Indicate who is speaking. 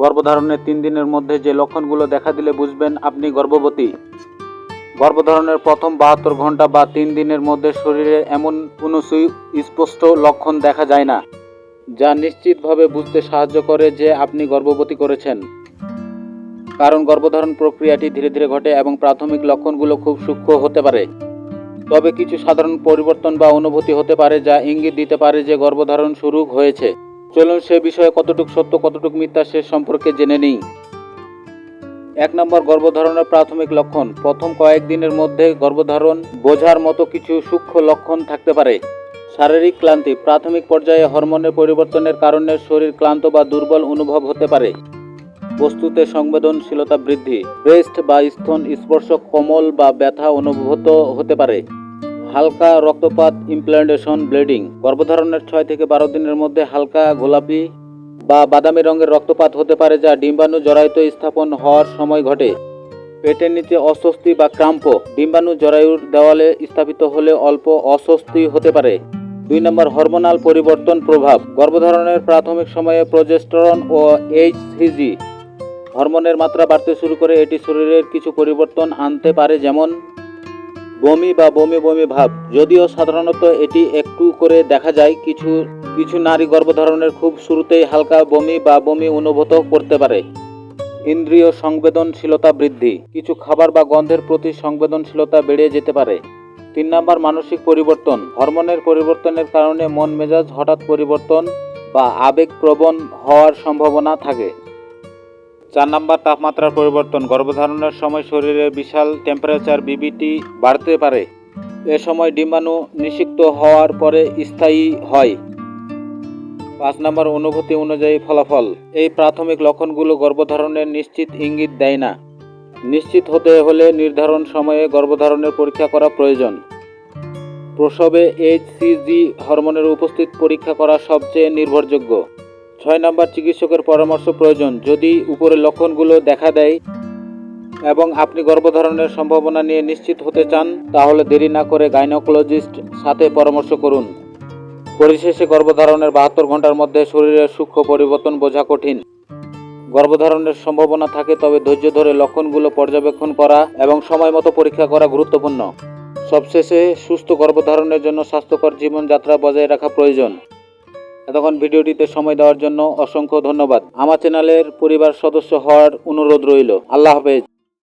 Speaker 1: গর্ভধারণের তিন দিনের মধ্যে যে লক্ষণগুলো দেখা দিলে বুঝবেন আপনি গর্ভবতী। গর্ভধারণের প্রথম বাহাত্তর ঘণ্টা বা তিন দিনের মধ্যে শরীরে এমন কোনো সুস্পষ্ট লক্ষণ দেখা যায় না, যা নিশ্চিতভাবে বুঝতে সাহায্য করে যে আপনি গর্ভবতী করেছেন। কারণ গর্ভধারণ প্রক্রিয়াটি ধীরে ধীরে ঘটে এবং প্রাথমিক লক্ষণগুলো খুব সূক্ষ্ম হতে পারে। তবে কিছু সাধারণ পরিবর্তন বা অনুভূতি হতে পারে যা ইঙ্গিত দিতে পারে যে গর্ভধারণ শুরু হয়েছে। চলুন সে বিষয়ে কতটুকু সত্য, কতটুকু মিথ্যা সে সম্পর্কে জেনে নিই। এক নম্বর, গর্ভধারণের প্রাথমিক লক্ষণ। প্রথম কয়েকদিনের মধ্যে গর্ভধারণ বোঝার মতো কিছু সূক্ষ্ম লক্ষণ থাকতে পারে। শারীরিক ক্লান্তি। প্রাথমিক পর্যায়ে হরমোনের পরিবর্তনের কারণে শরীর ক্লান্ত বা দুর্বল অনুভব হতে পারে। বস্তুতে সংবেদনশীলতা বৃদ্ধি। ব্রেস্ট বা স্তন স্পর্শ কোমল বা ব্যথা অনুভূত হতে পারে। হালকা রক্তপাত ইমপ্লান্টেশন ব্লিডিং গর্ভধারণের ছয় থেকে বারো দিনের মধ্যে হালকা গোলাপি বা বাদামি রঙের রক্তপাত হতে পারে যা ডিম্বাণু জরায়ুতে স্থাপন হওয়ার সময় ঘটে। পেটের নিচে অস্বস্তি বা ক্রাম্প। ডিম্বাণু জরায়ুর দেওয়ালে স্থাপিত হলে অল্প অস্বস্তি হতে পারে। দুই নম্বর, হরমোনাল পরিবর্তন প্রভাব। গর্ভধারণের প্রাথমিক সময়ে প্রজেস্টেরন ও এইচসিজি হরমোনের মাত্রা বাড়তে শুরু করে এটি শরীরের কিছু পরিবর্তন আনতে পারে যেমন বমি বা বমি বমি ভাব। যদিও সাধারণত এটি একটু করে দেখা যায়, কিছু কিছু নারী গর্ভধারণের খুব শুরুতেই হালকা বমি বা বমি অনুভূত করতে পারে। ইন্দ্রিয় সংবেদনশীলতা বৃদ্ধি। কিছু খাবার বা গন্ধের প্রতি সংবেদনশীলতা বেড়ে যেতে পারে। তিন নম্বর, মানসিক পরিবর্তন। হরমোনের পরিবর্তনের কারণে মন মেজাজ হঠাৎ পরিবর্তন বা আবেগপ্রবণ হওয়ার সম্ভাবনা থাকে। চার নাম্বার তাপমাত্রার পরিবর্তন, গর্ভধারণের সময় শরীরের বিশাল টেম্পারেচার বিবিটি বাড়তে পারে। এ সময় ডিম্বাণু নিষিক্ত হওয়ার পরে স্থায়ী হয়। পাঁচ নম্বর অনুভূতি অনুযায়ী ফলাফল, এই প্রাথমিক লক্ষণগুলো গর্ভধারণের নিশ্চিত ইঙ্গিত দেয় না। নিশ্চিত হতে হলে নির্ধারণ সময়ে গর্ভধারণের পরীক্ষা করা প্রয়োজন। প্রসবে এইচসিজি হরমোনের উপস্থিত পরীক্ষা করা সবচেয়ে নির্ভরযোগ্য। ছয় নম্বর চিকিৎসকের পরামর্শ প্রয়োজন। যদি উপরের লক্ষণগুলো দেখা দেয় এবং আপনি গর্ভধারণের সম্ভাবনা নিয়ে নিশ্চিত হতে চান, তাহলে দেরি না করে গাইনোকোলজিস্ট সাথে পরামর্শ করুন। পরিশেষে গর্ভধারণের বাহাত্তর ঘণ্টার মধ্যে শরীরের সূক্ষ্ম পরিবর্তন বোঝা কঠিন। গর্ভধারণের সম্ভাবনা থাকে, তবে ধৈর্য ধরে লক্ষণগুলো পর্যবেক্ষণ করা এবং সময় মতো পরীক্ষা করা গুরুত্বপূর্ণ। সবশেষে, সুস্থ গর্ভধারণের জন্য স্বাস্থ্যকর জীবনযাত্রা বজায় রাখা প্রয়োজন। এতক্ষণ ভিডিওটিতে সময় দেওয়ার জন্য অসংখ্য ধন্যবাদ। আমার চ্যানেলের পরিবার সদস্য হওয়ার অনুরোধ রইল। আল্লাহ হাফেজ।